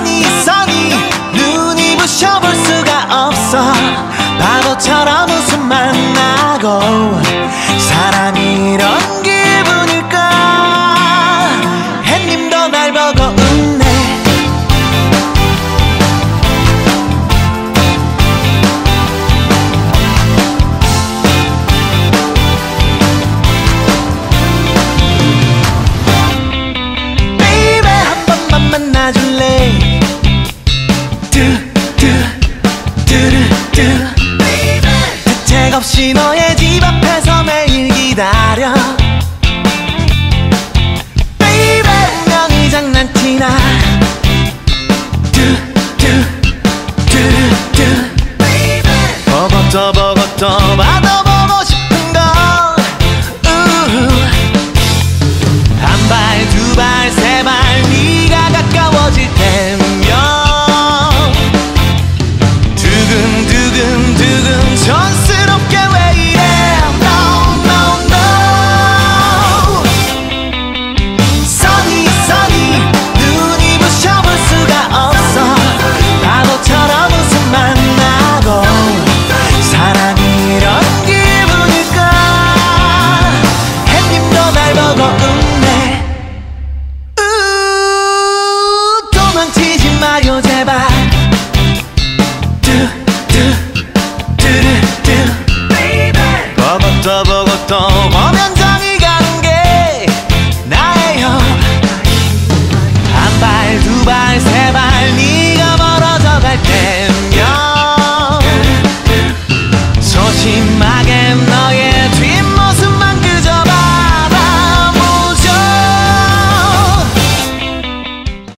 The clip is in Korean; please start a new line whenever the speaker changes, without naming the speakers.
써니 써니 눈이 부셔볼 수가 없어. 바보처럼 웃음만 나고 만나줄래? 뚜뚜뚜루뚜. 대책 없이 너의 집 앞에서 매일 기다려. 또 보고 또 마요 제발. 두두두두두 버벅도 버벅도 보면